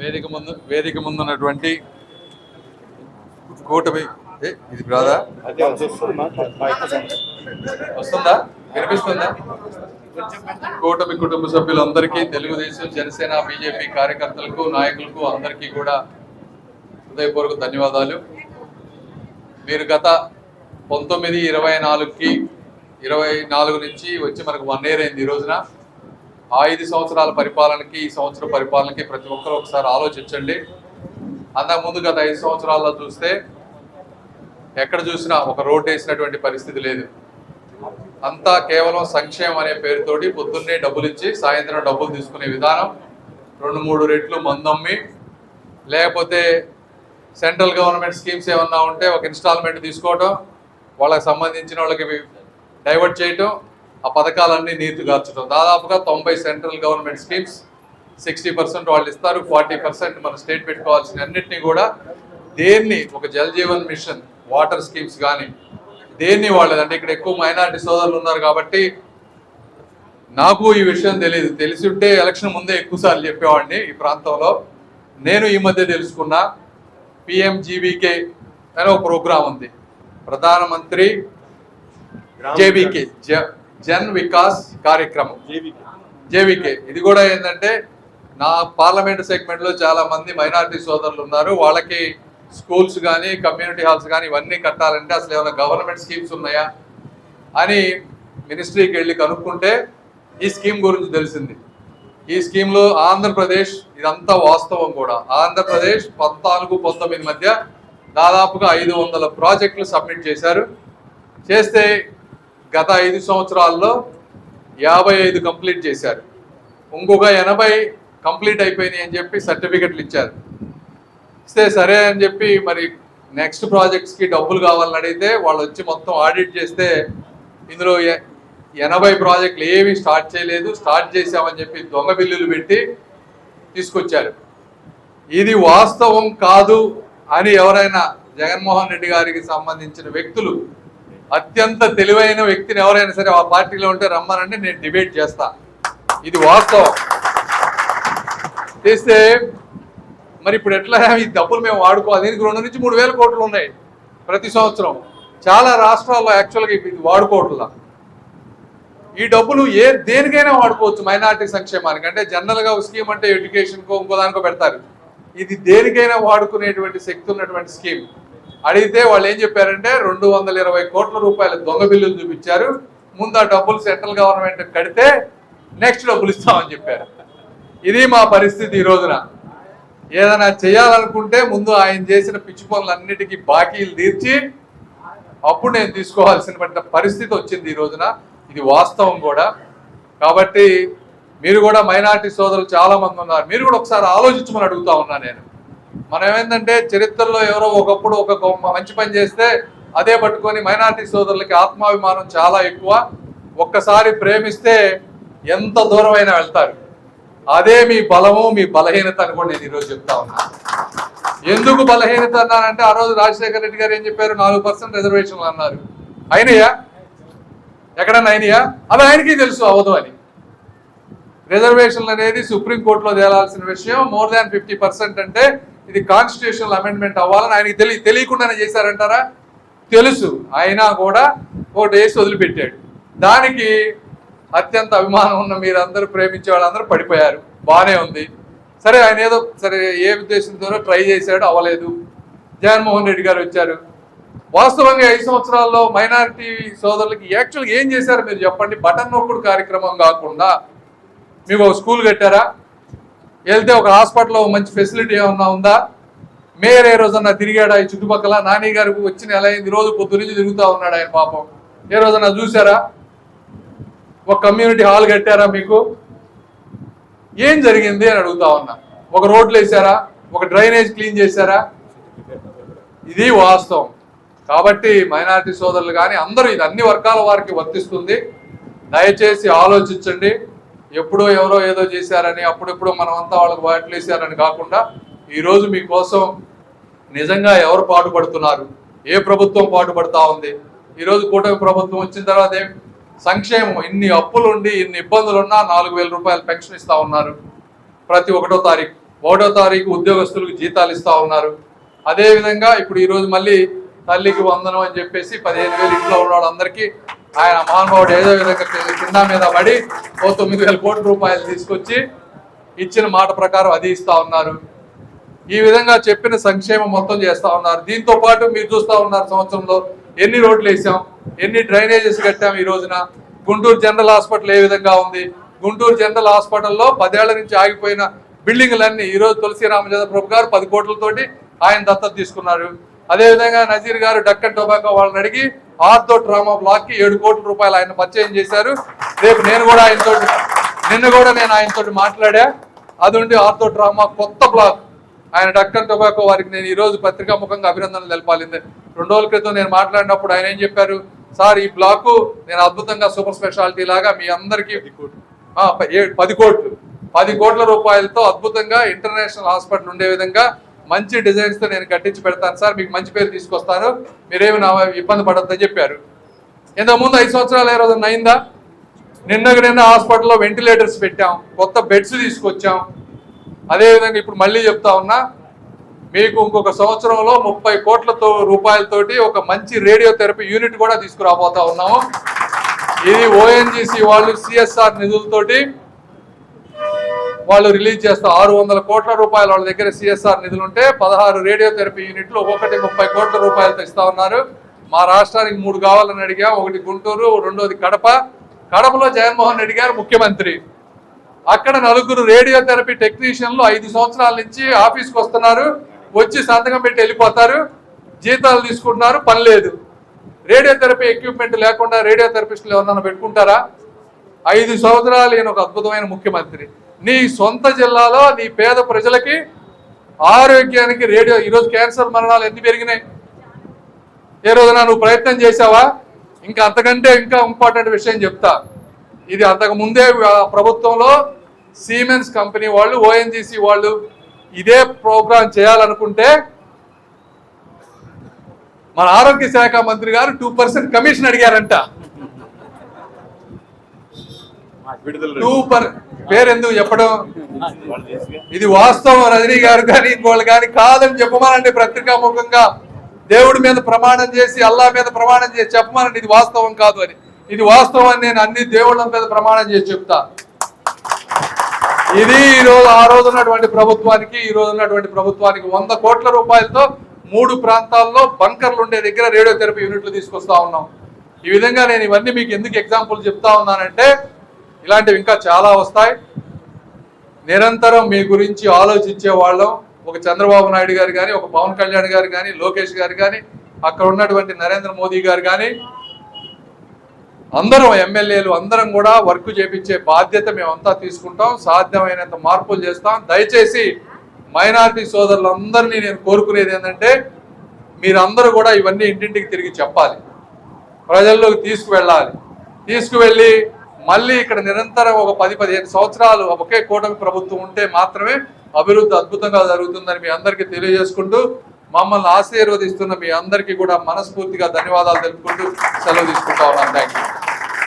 వేదిక ముందు వేదిక ముందు ఉన్నటువంటి కూటమి ఇది రాదా? వస్తుందా? వినిపిస్తుందా? కూటమి కుటుంబ సభ్యులందరికీ తెలుగుదేశం జనసేన బీజేపీ కార్యకర్తలకు నాయకులకు అందరికీ కూడా హృదయపూర్వక ధన్యవాదాలు. మీరు గత పంతొమ్మిది ఇరవై నాలుగుకి ఇరవై నాలుగు నుంచి వచ్చి మనకు వన్ ఇయర్ అయింది ఈ రోజున. ఆ ఐదు సంవత్సరాల పరిపాలనకి ఈ సంవత్సరం పరిపాలనకి ప్రతి ఒక్కరు ఒకసారి ఆలోచించండి. అంతకుముందు గత ఐదు సంవత్సరాల్లో చూస్తే ఎక్కడ చూసినా ఒక రోడ్డు వేసినటువంటి పరిస్థితి లేదు. అంతా కేవలం సంక్షేమం అనే పేరుతోటి పొద్దున్నే డబ్బులు ఇచ్చి సాయంత్రం డబ్బులు తీసుకునే విధానం రెండు మూడు రెట్లు మందమ్మి. లేకపోతే సెంట్రల్ గవర్నమెంట్ స్కీమ్స్ ఏమన్నా ఉంటే ఒక ఇన్స్టాల్మెంట్ తీసుకోవటం వాళ్ళకి సంబంధించిన వాళ్ళకి డైవర్ట్ చేయటం ఆ పథకాలన్నీ నీతి గార్చడం దాదాపుగా తొంభై central government schemes sixty percent వాళ్ళు ఇస్తారు ఫార్టీ పర్సెంట్ మన స్టేట్ పెట్టుకోవాల్సిన అన్నింటినీ కూడా దేన్ని ఒక Jal Jeevan mission water schemes కానీ దేన్ని వాళ్ళది అంటే ఇక్కడ ఎక్కువ మైనారిటీ సోదరులు ఉన్నారు కాబట్టి నాకు ఈ విషయం తెలియదు తెలిసి ఉంటే ఎలక్షన్ ముందే ఎక్కువసార్లు చెప్పేవాడిని ఈ ప్రాంతంలో. నేను ఈ మధ్య తెలుసుకున్నా పిఎంజీవీకే అనే ఒక ప్రోగ్రాం ఉంది. ప్రధానమంత్రి జేబీకే జన్ వికాస్ కార్యక్రమం. జేవికే. ఇది కూడా ఏంటంటే నా పార్లమెంట్ సెగ్మెంట్లో చాలా మంది మైనారిటీ సోదరులు ఉన్నారు. వాళ్ళకి స్కూల్స్ కానీ కమ్యూనిటీ హాల్స్ కానీ ఇవన్నీ కట్టాలంటే అసలు ఏమైనా గవర్నమెంట్ స్కీమ్స్ ఉన్నాయా అని మినిస్ట్రీకి వెళ్ళి కనుక్కుంటే ఈ స్కీమ్ గురించి తెలిసింది. ఈ స్కీమ్లో ఆంధ్రప్రదేశ్ ఇదంతా వాస్తవం కూడా. ఆంధ్రప్రదేశ్ పద్నాలుగు పంతొమ్మిది మధ్య దాదాపుగా ఐదు వందల ప్రాజెక్టులు సబ్మిట్ చేశారు. చేస్తే గత ఐదు సంవత్సరాల్లో యాభై ఐదు కంప్లీట్ చేశారు. ఇంకొక ఎనభై కంప్లీట్ అయిపోయినాయి అని చెప్పి సర్టిఫికెట్లు ఇచ్చారు. ఇస్తే సరే అని చెప్పి మరి నెక్స్ట్ ప్రాజెక్ట్స్కి డబ్బులు కావాలని అడిగితే వాళ్ళు వచ్చి మొత్తం ఆడిట్ చేస్తే ఇందులో ఎనభై ప్రాజెక్టులు ఏవి స్టార్ట్ చేయలేదు స్టార్ట్ చేసామని చెప్పి దొంగ బిల్లులు పెట్టి తీసుకొచ్చారు. ఇది వాస్తవం కాదు అని ఎవరైనా జగన్మోహన్ రెడ్డి గారికి సంబంధించిన వ్యక్తులు అత్యంత తెలివైన వ్యక్తిని ఎవరైనా సరే ఆ పార్టీలో ఉంటే రమ్మనంటే నేను డిబేట్ చేస్తా. ఇది వాస్తవం. చేస్తే మరి ఇప్పుడు ఎట్లా ఈ డబ్బులు మేము వాడుకోవాలి? దీనికి రెండు నుంచి మూడు వేల కోట్లు ఉన్నాయి ప్రతి సంవత్సరం. చాలా రాష్ట్రాల్లో యాక్చువల్గా ఇది వాడుకోవట్లా. ఈ డబ్బులు ఏ దేనికైనా వాడుకోవచ్చు మైనార్టీ సంక్షేమానికి. అంటే జనరల్గా స్కీమ్ అంటే ఎడ్యుకేషన్కో ఇంకో దానికో పెడతారు. ఇది దేనికైనా వాడుకునేటువంటి శక్తి ఉన్నటువంటి స్కీమ్ అడిగితే వాళ్ళు ఏం చెప్పారంటే రెండు వందల ఇరవై కోట్ల రూపాయల దొంగ బిల్లులు చూపించారు. ముందు ఆ డబ్బులు సెంట్రల్ గవర్నమెంట్ కడితే నెక్స్ట్ డబ్బులు ఇస్తామని చెప్పారు. ఇది మా పరిస్థితి ఈ రోజున. ఏదైనా చేయాలనుకుంటే ముందు ఆయన చేసిన పిచ్చి పనులన్నిటికీ బాకీలు తీర్చి అప్పుడు నేను తీసుకోవాల్సిన పరిస్థితి వచ్చింది ఈ రోజున. ఇది వాస్తవం కూడా. కాబట్టి మీరు కూడా మైనార్టీ సోదరులు చాలా మంది ఉన్నారు. మీరు కూడా ఒకసారి ఆలోచించమని అడుగుతా ఉన్నా నేను. మనం ఏమైందంటే చరిత్రలో ఎవరో ఒకప్పుడు ఒక మంచి పని చేస్తే అదే పట్టుకొని మైనార్టీ సోదరులకి ఆత్మాభిమానం చాలా ఎక్కువ. ఒక్కసారి ప్రేమిస్తే ఎంత దూరమైనా వెళ్తారు. అదే మీ బలము మీ బలహీనత అని కూడా నేను ఈరోజు చెప్తా ఉన్నా. ఎందుకు బలహీనత అన్నానంటే ఆ రోజు రాజశేఖర రెడ్డి గారు ఏం చెప్పారు? నాలుగు పర్సెంట్ రిజర్వేషన్లు అన్నారు. అయినయా? ఎక్కడన్నా అయినయా? అది ఆయనకి తెలుసు అవదు అని. రిజర్వేషన్లు అనేది సుప్రీంకోర్టులో తేలాల్సిన విషయం. మోర్ దాన్ ఫిఫ్టీ పర్సెంట్ అంటే ఇది కాన్స్టిట్యూషనల్ అమెండ్మెంట్ అవ్వాలని ఆయనకి తెలియ తెలియకుండానే చేశారంటారా? తెలుసు. అయినా కూడా ఓటు వేసి వదిలిపెట్టాడు. దానికి అత్యంత అభిమానం ఉన్న మీరందరూ ప్రేమించే వాళ్ళందరూ పడిపోయారు. బాగానే ఉంది. సరే ఆయన ఏదో సరే ఏ ఉద్దేశంతోనో ట్రై చేశాడు అవ్వలేదు. జగన్మోహన్ రెడ్డి గారు వచ్చారు. వాస్తవంగా ఐదు సంవత్సరాల్లో మైనారిటీ సోదరులకి యాక్చువల్గా ఏం చేశారు మీరు చెప్పండి? బటన్ నొప్పుడు కార్యక్రమం కాకుండా మీకు ఒక స్కూల్ కట్టారా? వెళ్తే ఒక హాస్పిటల్లో మంచి ఫెసిలిటీ ఏమన్నా ఉందా? మేయర్ ఏ రోజన్నా తిరిగాడా ఈ చుట్టుపక్కల? నాని గారికి వచ్చిన ఎలా అయింది? రోజు పొద్దు నుంచి తిరుగుతూ ఉన్నాడు ఆయన పాపం. ఏ రోజన్నా చూసారా ఒక కమ్యూనిటీ హాల్ కట్టారా మీకు? ఏం జరిగింది అని అడుగుతా ఉన్నా. ఒక రోడ్లు వేసారా ఒక డ్రైనేజ్ క్లీన్ చేశారా? ఇది వాస్తవం. కాబట్టి మైనారిటీ సోదరులు కానీ అందరూ ఇది అన్ని వర్గాల వారికి వర్తిస్తుంది. దయచేసి ఆలోచించండి. ఎప్పుడో ఎవరో ఏదో చేశారని అప్పుడెప్పుడో మనం అంతా వాళ్ళకి వాటిలు వేసారని కాకుండా ఈరోజు మీకోసం నిజంగా ఎవరు పాటుపడుతున్నారు? ఏ ప్రభుత్వం పాటుపడతా ఉంది? ఈరోజు కూటమి ప్రభుత్వం వచ్చిన తర్వాత ఏం? సంక్షేమం. ఇన్ని అప్పులు ఉండి ఇన్ని ఇబ్బందులు ఉన్నా నాలుగు వేల రూపాయలు పెన్షన్ ఇస్తూ ఉన్నారు. ప్రతి ఒకటో తారీఖు. ఒకటో తారీఖు ఉద్యోగస్తులకు జీతాలు ఇస్తూ ఉన్నారు. అదేవిధంగా ఇప్పుడు ఈరోజు మళ్ళీ తల్లికి వందనం అని చెప్పేసి పదిహేను వేలు ఇంట్లో ఉన్న వాళ్ళందరికీ ఆయన మహానుభావుడు ఏదో విధంగా కింద మీద పడి ఓ తొమ్మిది వేల కోట్ల రూపాయలు తీసుకొచ్చి ఇచ్చిన మాట ప్రకారం అది ఇస్తా ఉన్నారు. ఈ విధంగా చెప్పిన సంక్షేమం మొత్తం చేస్తా ఉన్నారు. దీంతో పాటు మీరు చూస్తా ఉన్నారు సంవత్సరంలో ఎన్ని రోడ్లు వేసాం ఎన్ని డ్రైనేజెస్ కట్టాం ఈ రోజున. గుంటూరు జనరల్ హాస్పిటల్ ఏ విధంగా ఉంది? గుంటూరు జనరల్ హాస్పిటల్లో పదేళ్ళ నుంచి ఆగిపోయిన బిల్డింగ్లన్నీ ఈరోజు తులసి రామచంద్ర ప్రభు గారు పది కోట్లతోటి ఆయన దత్తత తీసుకున్నారు. అదేవిధంగా నజీర్ గారు డక్కన్ టొబాకో వాళ్ళని అడిగి ఆర్థో ట్రామా బ్లాక్కి ఏడు కోట్ల రూపాయలు ఆయన పరిచయం చేశారు. రేపు నేను కూడా ఆయనతో నిన్న కూడా నేను ఆయనతో మాట్లాడా. అది ఉండి ఆర్థో ట్రామా కొత్త బ్లాక్. ఆయన డక్కన్ టొబాకో వారికి నేను ఈ రోజు పత్రికాముఖంగా అభినందనలు తెలపాలింది. రెండు రోజుల క్రితం నేను మాట్లాడినప్పుడు ఆయన ఏం చెప్పారు? సార్ ఈ బ్లాకు నేను అద్భుతంగా సూపర్ స్పెషాలిటీ లాగా మీ అందరికీ పది కోట్లు. పది కోట్ల రూపాయలతో అద్భుతంగా ఇంటర్నేషనల్ హాస్పిటల్ ఉండే విధంగా మంచి డిజైన్స్తో నేను కట్టించి పెడతాను సార్ మీకు మంచి పేరు తీసుకొస్తాను. మీరేమి నా ఇబ్బంది పడద్దని చెప్పారు. ఇంతకు ముందు ఐదు సంవత్సరాలు ఏ రోజున అయిందా? నిన్నకు నిన్న హాస్పిటల్లో వెంటిలేటర్స్ పెట్టాం కొత్త బెడ్స్ తీసుకొచ్చాం. అదేవిధంగా ఇప్పుడు మళ్ళీ చెప్తా ఉన్నా మీకు ఇంకొక సంవత్సరంలో ముప్పై కోట్లతో రూపాయలతోటి ఒక మంచి రేడియో థెరపీ యూనిట్ కూడా తీసుకురాబోతా ఉన్నాము. ఇది ఓఎన్జిసి వాళ్ళు సిఎస్ఆర్ నిధులతోటి వాళ్ళు రిలీజ్ చేస్తారు ఆరు వందల కోట్ల రూపాయలు వాళ్ళ దగ్గర సిఎస్ఆర్ నిధులు ఉంటే పదహారు రేడియో థెరపీ యూనిట్లు ఒక్కొక్కటి ముప్పై కోట్ల రూపాయలతో ఇస్తా ఉన్నారు. మా రాష్ట్రానికి మూడు కావాలని అడిగాం. ఒకటి గుంటూరు రెండోది కడప. కడపలో జగన్మోహన్ రెడ్డి గారు ముఖ్యమంత్రి. అక్కడ నలుగురు రేడియో థెరపీ టెక్నీషియన్లు ఐదు సంవత్సరాల నుంచి ఆఫీస్కి వస్తున్నారు. వచ్చి సంతకం పెట్టి వెళ్ళిపోతారు. జీతాలు తీసుకుంటున్నారు. పని లేదు. రేడియో థెరపీ ఎక్విప్మెంట్ లేకుండా రేడియో థెరపిస్టులు ఎవరన్నా పెట్టుకుంటారా? ఐదు సంవత్సరాలు ఈయన ఒక అద్భుతమైన ముఖ్యమంత్రి. నీ సొంత జిల్లాలో నీ పేద ప్రజలకి ఆరోగ్యానికి రేడియో. ఈరోజు క్యాన్సర్ మరణాలు ఎన్ని పెరిగినాయి? ఏ రోజున నువ్వు ప్రయత్నం చేసావా ఇంకా అంతకంటే ఇంకా ఇంపార్టెంట్ విషయం చెప్తా. ఇది అంతకు ముందే ప్రభుత్వంలో సీమెన్స్ కంపెనీ వాళ్ళు ఓఎన్జిసి వాళ్ళు ఇదే ప్రోగ్రాం చేయాలనుకుంటే మన ఆరోగ్య శాఖ మంత్రి గారు టూ పర్సెంట్ కమిషన్ అడిగారంట. టూ పర్ పేరు ఎందుకు చెప్పడం? ఇది వాస్తవం రజనీ గారు కానీ ఇంకోళ్ళు కానీ కాదని చెప్పమానండి పత్రికాముఖంగా దేవుడి మీద ప్రమాణం చేసి అల్లా మీద ప్రమాణం చేసి చెప్పమానండి ఇది వాస్తవం కాదు అని. ఇది వాస్తవం అని నేను అన్ని దేవుళ్ళ మీద ప్రమాణం చేసి చెప్తా. ఇది ఈ రోజు ఆ రోజు ఉన్నటువంటి ప్రభుత్వానికి ఈ రోజు ఉన్నటువంటి ప్రభుత్వానికి వంద కోట్ల రూపాయలతో మూడు ప్రాంతాల్లో బంకర్లు ఉండే దగ్గర రేడియోథెరపీ యూనిట్లు తీసుకొస్తా ఉన్నాం. ఈ విధంగా నేను ఇవన్నీ మీకు ఎందుకు ఎగ్జాంపుల్ చెప్తా ఉన్నానంటే ఇలాంటివి ఇంకా చాలా వస్తాయి. నిరంతరం మీ గురించి ఆలోచించే వాళ్ళం. ఒక చంద్రబాబు నాయుడు గారు కానీ ఒక పవన్ కళ్యాణ్ గారు కానీ లోకేష్ గారు కానీ అక్కడ ఉన్నటువంటి నరేంద్ర మోదీ గారు కానీ అందరం ఎమ్మెల్యేలు అందరం కూడా వర్క్ చేపించే బాధ్యత మేమంతా తీసుకుంటాం. సాధ్యమైనంత మార్పులు చేస్తాం. దయచేసి మైనారిటీ సోదరులందరినీ నేను కోరుకునేది ఏంటంటే మీరందరూ కూడా ఇవన్నీ ఇంటింటికి తిరిగి చెప్పాలి. ప్రజల్లోకి తీసుకువెళ్ళాలి. తీసుకువెళ్ళి మళ్ళీ ఇక్కడ నిరంతరం ఒక పది పదిహేను సంవత్సరాలు ఒకే కూటమి ప్రభుత్వం ఉంటే మాత్రమే అభివృద్ధి అద్భుతంగా జరుగుతుందని మీ అందరికీ తెలియజేసుకుంటూ మమ్మల్ని ఆశీర్వదిస్తున్న మీ అందరికీ కూడా మనస్ఫూర్తిగా ధన్యవాదాలు తెలుపుకుంటూ సెలవు తీసుకుంటా ఉన్నాను. Thank you